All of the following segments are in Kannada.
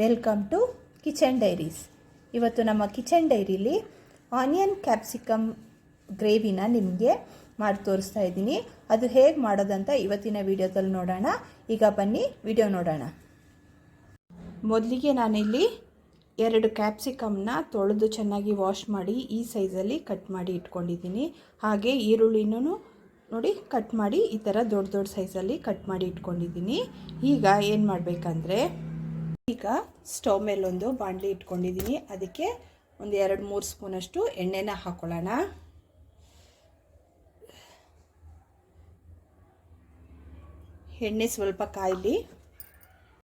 ವೆಲ್ಕಮ್ ಟು ಕಿಚನ್ ಡೈರೀಸ್ ಇವತ್ತು ನಮ್ಮ ಕಿಚನ್ ಡೈರಿಲಿ ಆನಿಯನ್ ಕ್ಯಾಪ್ಸಿಕಮ್ ಗ್ರೇವಿನ ನಿಮಗೆ ಮಾಡಿ ತೋರಿಸ್ತಾ ಇದ್ದೀನಿ. ಅದು ಹೇಗೆ ಮಾಡೋದಂತ ಇವತ್ತಿನ ವಿಡಿಯೋದಲ್ಲಿ ನೋಡೋಣ. ಈಗ ಬನ್ನಿ, ವಿಡಿಯೋ ನೋಡೋಣ. ಮೊದಲಿಗೆ ನಾನಿಲ್ಲಿ ಎರಡು ಕ್ಯಾಪ್ಸಿಕಮ್ನ ತೊಳೆದು ಚೆನ್ನಾಗಿ ವಾಶ್ ಮಾಡಿ ಈ ಸೈಜಲ್ಲಿ ಕಟ್ ಮಾಡಿ ಇಟ್ಕೊಂಡಿದ್ದೀನಿ. ಹಾಗೆ ಈರುಳ್ಳಿನೂ ನೋಡಿ ಕಟ್ ಮಾಡಿ ಈ ಥರ ದೊಡ್ಡ ದೊಡ್ಡ ಸೈಜಲ್ಲಿ ಕಟ್ ಮಾಡಿ ಇಟ್ಕೊಂಡಿದ್ದೀನಿ. ಈಗ ಏನು ಮಾಡಬೇಕಂದ್ರೆ ಈಗ ಸ್ಟವ್ ಮೇಲೊಂದು ಬಾಣಲಿ ಇಟ್ಕೊಂಡಿದ್ದೀನಿ. ಅದಕ್ಕೆ ಒಂದು ಎರಡು ಮೂರು ಸ್ಪೂನಷ್ಟು ಎಣ್ಣೆನ ಹಾಕೊಳ್ಳೋಣ. ಎಣ್ಣೆ ಸ್ವಲ್ಪ ಕಾಯಲಿ.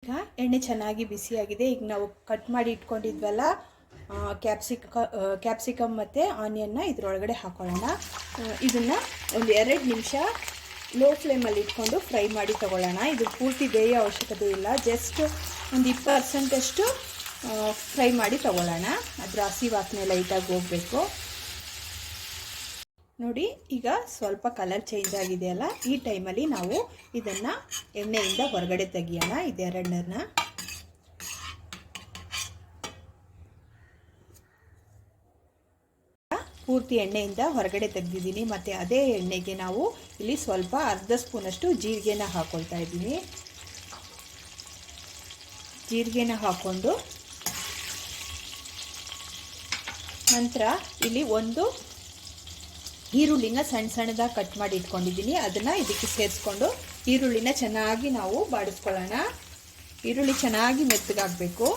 ಈಗ ಎಣ್ಣೆ ಚೆನ್ನಾಗಿ ಬಿಸಿಯಾಗಿದೆ ಈಗ ನಾವು ಕಟ್ ಮಾಡಿ ಇಟ್ಕೊಂಡಿದ್ವಲ್ಲ ಕ್ಯಾಪ್ಸಿಕ ಕ್ಯಾಪ್ಸಿಕಮ್ ಮತ್ತು ಆನಿಯನ್ನ ಇದರೊಳಗಡೆ ಹಾಕೊಳ್ಳೋಣ. ಇದನ್ನು ಒಂದು ಎರಡು ನಿಮಿಷ ಲೋ ಫ್ಲೇಮಲ್ಲಿ ಇಟ್ಕೊಂಡು ಫ್ರೈ ಮಾಡಿ ತೊಗೊಳ್ಳೋಣ. ಇದು ಪೂರ್ತಿ ಬೇಯ ಅವಶ್ಯಕತೆ ಇಲ್ಲ. ಜಸ್ಟ್ ಒಂದು ಇಪ್ಪತ್ತು ಪರ್ಸೆಂಟಷ್ಟು ಫ್ರೈ ಮಾಡಿ ತೊಗೊಳ್ಳೋಣ. ಅದರ ಹಸಿ ವಾಸನೆ ಲೈಟಾಗಿ ಹೋಗಬೇಕು. ನೋಡಿ, ಈಗ ಸ್ವಲ್ಪ ಕಲರ್ ಚೇಂಜ್ ಆಗಿದೆಯಲ್ಲ, ಈ ಟೈಮಲ್ಲಿ ನಾವು ಇದನ್ನು ಎಣ್ಣೆಯಿಂದ ಹೊರಗಡೆ ತೆಗಿಯೋಣ, ಇದೆರಡನ್ನ. ಪೂರ್ತಿ ಎಣ್ಣೆಯಿಂದ ಹೊರಗಡೆ ತೆಗೆದಿದ್ದೀನಿ. ಮತ್ತು ಅದೇ ಎಣ್ಣೆಗೆ ನಾವು ಇಲ್ಲಿ ಸ್ವಲ್ಪ ಅರ್ಧ ಸ್ಪೂನಷ್ಟು ಜೀರಿಗೆನ ಹಾಕ್ಕೊಳ್ತಾ ಇದ್ದೀನಿ. ಜೀರಿಗೆನ ಹಾಕ್ಕೊಂಡು ನಂತರ ಇಲ್ಲಿ ಒಂದು ಈರುಳ್ಳಿನ ಸಣ್ಣ ಸಣ್ಣದಾಗಿ ಕಟ್ ಮಾಡಿ ಇಟ್ಕೊಂಡಿದ್ದೀನಿ. ಅದನ್ನು ಇದಕ್ಕೆ ಸೇರಿಸ್ಕೊಂಡು ಈರುಳ್ಳಿನ ಚೆನ್ನಾಗಿ ನಾವು ಬಾಡಿಸ್ಕೊಳ್ಳೋಣ. ಈರುಳ್ಳಿ ಚೆನ್ನಾಗಿ ಮೆತ್ತಗಾಗಬೇಕು.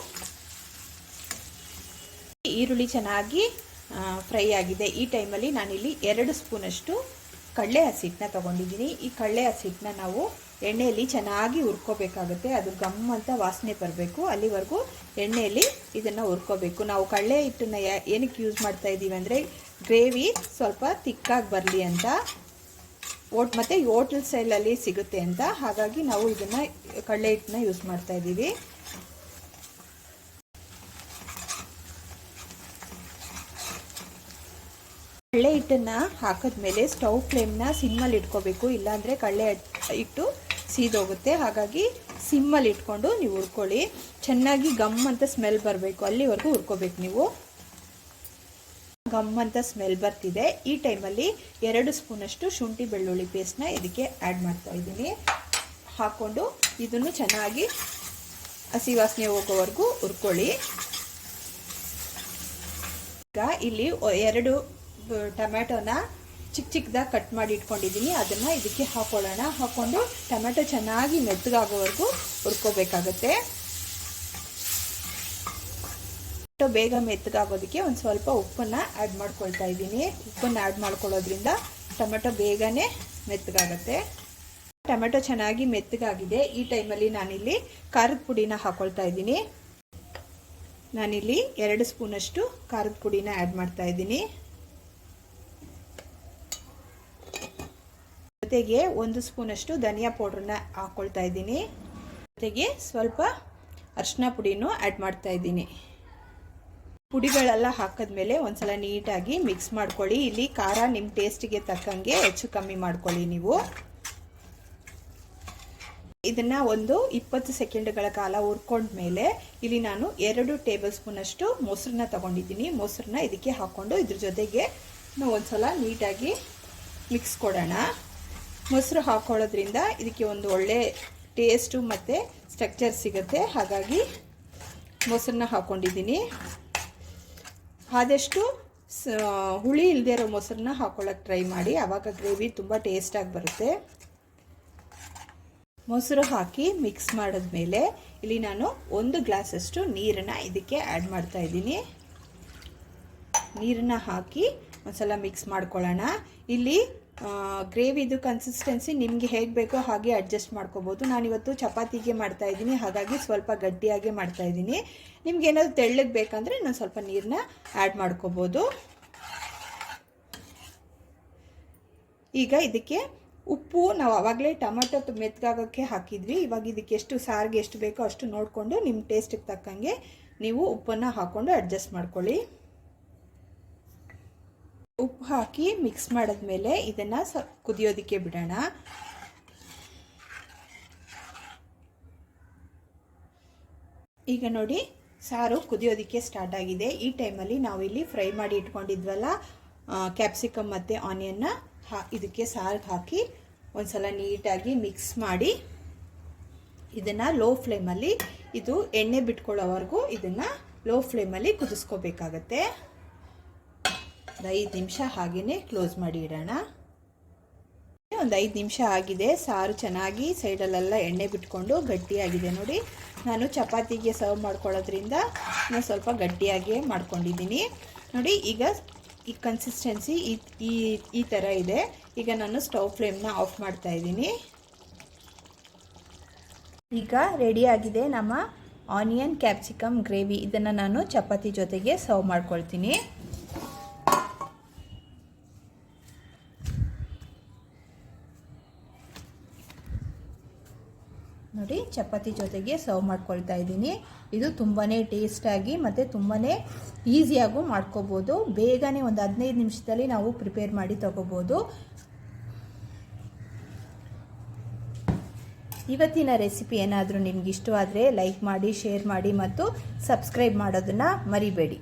ಈರುಳ್ಳಿ ಚೆನ್ನಾಗಿ ಫ್ರೈ ಆಗಿದೆ. ಈ ಟೈಮಲ್ಲಿ ನಾನಿಲ್ಲಿ ಎರಡು ಸ್ಪೂನಷ್ಟು ಕಡಲೆ ಹಸಿಟ್ಟನ್ನ ತೊಗೊಂಡಿದ್ದೀನಿ. ಈ ಕಡಲೆ ಹಸಿಟ್ಟನ್ನ ನಾವು ಎಣ್ಣೆಯಲ್ಲಿ ಚೆನ್ನಾಗಿ ಹುರ್ಕೋಬೇಕಾಗುತ್ತೆ. ಅದು ಗಮ್ ಅಂತ ವಾಸನೆ ಬರಬೇಕು. ಅಲ್ಲಿವರೆಗೂ ಎಣ್ಣೆಯಲ್ಲಿ ಇದನ್ನು ಹುರ್ಕೋಬೇಕು. ನಾವು ಕಡಲೆ ಹಿಟ್ಟನ್ನ ಏನಕ್ಕೆ ಯೂಸ್ ಮಾಡ್ತಾ ಇದ್ದೀವಿ ಅಂದರೆ ಗ್ರೇವಿ ಸ್ವಲ್ಪ ತಿಕ್ಕಾಗಿ ಬರಲಿ ಅಂತ, ಓಟ್, ಮತ್ತು ಹೋಟೆಲ್ ಸೈಲಲ್ಲಿ ಸಿಗುತ್ತೆ ಅಂತ. ಹಾಗಾಗಿ ನಾವು ಇದನ್ನು ಕಡಲೆ ಹಿಟ್ಟನ್ನ ಯೂಸ್ ಮಾಡ್ತಾ ಇದ್ದೀವಿ ಕಡಲೆ ಹಿಟ್ಟನ್ನು ಹಾಕಿದ್ಮೇಲೆ ಸ್ಟವ್ ಫ್ಲೇಮ್ನ ಸಿಮ್ಮಲ್ಲಿ ಇಟ್ಕೋಬೇಕು, ಇಲ್ಲಾಂದರೆ ಕಡಲೆ ಹಿಟ್ಟು ಸೀದೋಗುತ್ತೆ. ಹಾಗಾಗಿ ಸಿಮ್ಮಲ್ಲಿ ಇಟ್ಕೊಂಡು ನೀವು ಹುರ್ಕೊಳ್ಳಿ. ಚೆನ್ನಾಗಿ ಗಮ್ ಅಂತ ಸ್ಮೆಲ್ ಬರಬೇಕು. ಅಲ್ಲಿವರೆಗೂ ಹುರ್ಕೋಬೇಕು ನೀವು. ಗಮ್ ಅಂತ ಸ್ಮೆಲ್ ಬರ್ತಿದೆ. ಈ ಟೈಮಲ್ಲಿ ಎರಡು ಸ್ಪೂನಷ್ಟು ಶುಂಠಿ ಬೆಳ್ಳುಳ್ಳಿ ಪೇಸ್ಟ್ನ ಇದಕ್ಕೆ ಆ್ಯಡ್ ಮಾಡ್ತಾ ಇದ್ದೀನಿ. ಹಾಕ್ಕೊಂಡು ಇದನ್ನು ಚೆನ್ನಾಗಿ ಹಸಿ ವಾಸನೆ ಹೋಗೋವರೆಗೂ ಹುರ್ಕೊಳ್ಳಿ. ಈಗ ಇಲ್ಲಿ ಎರಡು ಟೊಮ್ಯಾಟೊನ ಚಿಕ್ಕ ಚಿಕ್ಕದಾಗಿ ಕಟ್ ಮಾಡಿ ಇಟ್ಕೊಂಡಿದ್ದೀನಿ. ಅದನ್ನು ಇದಕ್ಕೆ ಹಾಕೊಳ್ಳೋಣ. ಹಾಕ್ಕೊಂಡು ಟೊಮೆಟೊ ಚೆನ್ನಾಗಿ ಮೆತ್ತಗಾಗೋವರೆಗೂ ಹುರ್ಕೋಬೇಕಾಗತ್ತೆ. ಟೊಮೆಟೊ ಬೇಗ ಮೆತ್ತಗಾಗೋದಕ್ಕೆ ಒಂದು ಸ್ವಲ್ಪ ಉಪ್ಪನ್ನು ಆ್ಯಡ್ ಮಾಡ್ಕೊಳ್ತಾ ಇದ್ದೀನಿ. ಉಪ್ಪನ್ನು ಆ್ಯಡ್ ಮಾಡ್ಕೊಳ್ಳೋದ್ರಿಂದ ಟೊಮೆಟೊ ಬೇಗನೆ ಮೆತ್ತಗಾಗತ್ತೆ. ಟೊಮೆಟೊ ಚೆನ್ನಾಗಿ ಮೆತ್ತಗಾಗಿದೆ. ಈ ಟೈಮಲ್ಲಿ ನಾನಿಲ್ಲಿ ಖಾರದ ಪುಡಿನ ಹಾಕ್ಕೊಳ್ತಾ ಇದ್ದೀನಿ. ನಾನಿಲ್ಲಿ ಎರಡು ಸ್ಪೂನಷ್ಟು ಖಾರದ ಪುಡಿನ ಆ್ಯಡ್ ಮಾಡ್ತಾ ಇದ್ದೀನಿ. ಜೊತೆಗೆ ಒಂದು ಸ್ಪೂನಷ್ಟು ಧನಿಯಾ ಪೌಡ್ರನ್ನ ಹಾಕ್ಕೊಳ್ತಾ ಇದ್ದೀನಿ. ಜೊತೆಗೆ ಸ್ವಲ್ಪ ಅರಿಶಿನ ಪುಡಿನೂ ಆ್ಯಡ್ ಮಾಡ್ತಾ ಇದ್ದೀನಿ. ಪುಡಿಗಳೆಲ್ಲ ಹಾಕಿದ್ಮೇಲೆ ಒಂದ್ಸಲ ನೀಟಾಗಿ ಮಿಕ್ಸ್ ಮಾಡ್ಕೊಳ್ಳಿ. ಇಲ್ಲಿ ಖಾರ ನಿಮ್ಮ ಟೇಸ್ಟಿಗೆ ತಕ್ಕಂಗೆ ಹೆಚ್ಚು ಕಮ್ಮಿ ಮಾಡ್ಕೊಳ್ಳಿ ನೀವು. ಇದನ್ನು ಒಂದು ಇಪ್ಪತ್ತು ಸೆಕೆಂಡ್ಗಳ ಕಾಲ ಹುರ್ಕೊಂಡ್ಮೇಲೆ ಇಲ್ಲಿ ನಾನು ಎರಡು ಟೇಬಲ್ ಸ್ಪೂನಷ್ಟು ಮೊಸರನ್ನ ತಗೊಂಡಿದ್ದೀನಿ. ಮೊಸರನ್ನ ಇದಕ್ಕೆ ಹಾಕ್ಕೊಂಡು ಇದ್ರ ಜೊತೆಗೆ ನಾವು ಒಂದ್ಸಲ ನೀಟಾಗಿ ಮಿಕ್ಸ್ ಕೊಡೋಣ. ಮೊಸರು ಹಾಕೊಳ್ಳೋದ್ರಿಂದ ಇದಕ್ಕೆ ಒಂದು ಒಳ್ಳೆ ಟೇಸ್ಟು ಮತ್ತು ಸ್ಟ್ರಕ್ಚರ್ ಸಿಗುತ್ತೆ. ಹಾಗಾಗಿ ಮೊಸರನ್ನ ಹಾಕ್ಕೊಂಡಿದ್ದೀನಿ ಆದಷ್ಟು ಹುಳಿ ಇಲ್ಲದೆ ಇರೋ ಮೊಸರನ್ನ ಹಾಕೊಳ್ಳೋಕೆ ಟ್ರೈ ಮಾಡಿ. ಆವಾಗ ಗ್ರೇವಿ ತುಂಬ ಟೇಸ್ಟಾಗಿ ಬರುತ್ತೆ. ಮೊಸರು ಹಾಕಿ ಮಿಕ್ಸ್ ಮಾಡಿದ್ಮೇಲೆ ಇಲ್ಲಿ ನಾನು ಒಂದು ಗ್ಲಾಸಷ್ಟು ನೀರನ್ನು ಇದಕ್ಕೆ ಆ್ಯಡ್ ಮಾಡ್ತಾ ಇದ್ದೀನಿ. ನೀರನ್ನು ಹಾಕಿ ಒಂದ್ಸಲ ಮಿಕ್ಸ್ ಮಾಡ್ಕೊಳ್ಳೋಣ. ಇಲ್ಲಿ ಗ್ರೇವಿದು ಕನ್ಸಿಸ್ಟೆನ್ಸಿ ನಿಮಗೆ ಹೇಗೆ ಬೇಕೋ ಹಾಗೆ ಅಡ್ಜಸ್ಟ್ ಮಾಡ್ಕೋಬೋದು. ನಾನಿವತ್ತು ಚಪಾತಿಗೆ ಮಾಡ್ತಾ ಇದ್ದೀನಿ. ಹಾಗಾಗಿ ಸ್ವಲ್ಪ ಗಟ್ಟಿಯಾಗಿ ಮಾಡ್ತಾ ಇದ್ದೀನಿ. ನಿಮ್ಗೆ ಏನಾದರೂ ತೆಳ್ಳಗೆ ಬೇಕಂದರೆ ನಾನು ಸ್ವಲ್ಪ ನೀರನ್ನ ಆ್ಯಡ್ ಮಾಡ್ಕೋಬೋದು. ಈಗ ಇದಕ್ಕೆ ಉಪ್ಪು ನಾವು ಆವಾಗಲೇ ಟೊಮೆಟೊ ಮೆತ್ತಗಾಗೋಕ್ಕೆ ಹಾಕಿದ್ವಿ. ಇವಾಗ ಇದಕ್ಕೆ ಎಷ್ಟು ಸಾರಿಗೆ ಎಷ್ಟು ಬೇಕೋ ಅಷ್ಟು ನೋಡಿಕೊಂಡು ನಿಮ್ಮ ಟೇಸ್ಟಿಗೆ ತಕ್ಕಂಗೆ ನೀವು ಉಪ್ಪನ್ನು ಹಾಕ್ಕೊಂಡು ಅಡ್ಜಸ್ಟ್ ಮಾಡ್ಕೊಳ್ಳಿ. ಉಪ್ಪು ಹಾಕಿ ಮಿಕ್ಸ್ ಮಾಡಿದ್ಮೇಲೆ ಇದನ್ನು ಸ ಕುದಿಯೋದಕ್ಕೆ ಬಿಡೋಣ. ಈಗ ನೋಡಿ ಸಾರು ಕುದಿಯೋದಕ್ಕೆ ಸ್ಟಾರ್ಟ್ ಆಗಿದೆ. ಈ ಟೈಮಲ್ಲಿ ನಾವು ಇಲ್ಲಿ ಫ್ರೈ ಮಾಡಿ ಇಟ್ಕೊಂಡಿದ್ವಲ್ಲ ಕ್ಯಾಪ್ಸಿಕಮ್ ಮತ್ತು ಆನಿಯನ್ನ ಹಾ, ಇದಕ್ಕೆ ಸಾರಿಗೆ ಹಾಕಿ ಒಂದ್ಸಲ ನೀಟಾಗಿ ಮಿಕ್ಸ್ ಮಾಡಿ ಇದನ್ನು ಲೋ ಫ್ಲೇಮಲ್ಲಿ, ಇದು ಎಣ್ಣೆ ಬಿಟ್ಕೊಳ್ಳೋವರೆಗೂ ಇದನ್ನು ಲೋ ಫ್ಲೇಮಲ್ಲಿ ಕುದಿಸ್ಕೋಬೇಕಾಗತ್ತೆ. ಒಂದು ಐದು ನಿಮಿಷ ಹಾಗೆಯೇ ಕ್ಲೋಸ್ ಮಾಡಿ ಇಡೋಣ. ಒಂದು ಐದು ನಿಮಿಷ ಆಗಿದೆ. ಸಾರು ಚೆನ್ನಾಗಿ ಸೈಡಲ್ಲೆಲ್ಲ ಎಣ್ಣೆ ಬಿಟ್ಕೊಂಡು ಗಟ್ಟಿಯಾಗಿದೆ ನೋಡಿ. ನಾನು ಚಪಾತಿಗೆ ಸರ್ವ್ ಮಾಡ್ಕೊಳ್ಳೋದ್ರಿಂದ ನಾನು ಸ್ವಲ್ಪ ಗಟ್ಟಿಯಾಗಿ ಮಾಡ್ಕೊಂಡಿದ್ದೀನಿ. ನೋಡಿ, ಈಗ ಈ ಕನ್ಸಿಸ್ಟೆನ್ಸಿ ಈ ಈ ಈ ಥರ ಇದೆ. ಈಗ ನಾನು ಸ್ಟವ್ ಫ್ಲೇಮ್ನ ಆಫ್ ಮಾಡ್ತಾ ಇದ್ದೀನಿ. ಈಗ ರೆಡಿಯಾಗಿದೆ ನಮ್ಮ ಆನಿಯನ್ ಕ್ಯಾಪ್ಸಿಕಮ್ ಗ್ರೇವಿ ಇದನ್ನು ನಾನು ಚಪಾತಿ ಜೊತೆಗೆ ಸರ್ವ್ ಮಾಡ್ಕೊಳ್ತೀನಿ. ನೋಡಿ, ಚಪಾತಿ ಜೊತೆಗೆ ಸರ್ವ್ ಮಾಡ್ಕೊಳ್ತಾ ಇದ್ದೀನಿ. ಇದು ತುಂಬಾ ಟೇಸ್ಟಾಗಿ ಮತ್ತು ತುಂಬಾ ಈಸಿಯಾಗೂ ಮಾಡ್ಕೋಬೋದು. ಬೇಗನೆ ಒಂದು ಹದಿನೈದು ನಿಮಿಷದಲ್ಲಿ ನಾವು ಪ್ರಿಪೇರ್ ಮಾಡಿ ತಗೋಬೋದು. ಇವತ್ತಿನ ರೆಸಿಪಿ ಏನಾದರೂ ನಿಮ್ಗೆ ಇಷ್ಟವಾದರೆ ಲೈಕ್ ಮಾಡಿ ಶೇರ್ ಮಾಡಿ ಮತ್ತು ಸಬ್ಸ್ಕ್ರೈಬ್ ಮಾಡೋದನ್ನು ಮರಿಬೇಡಿ.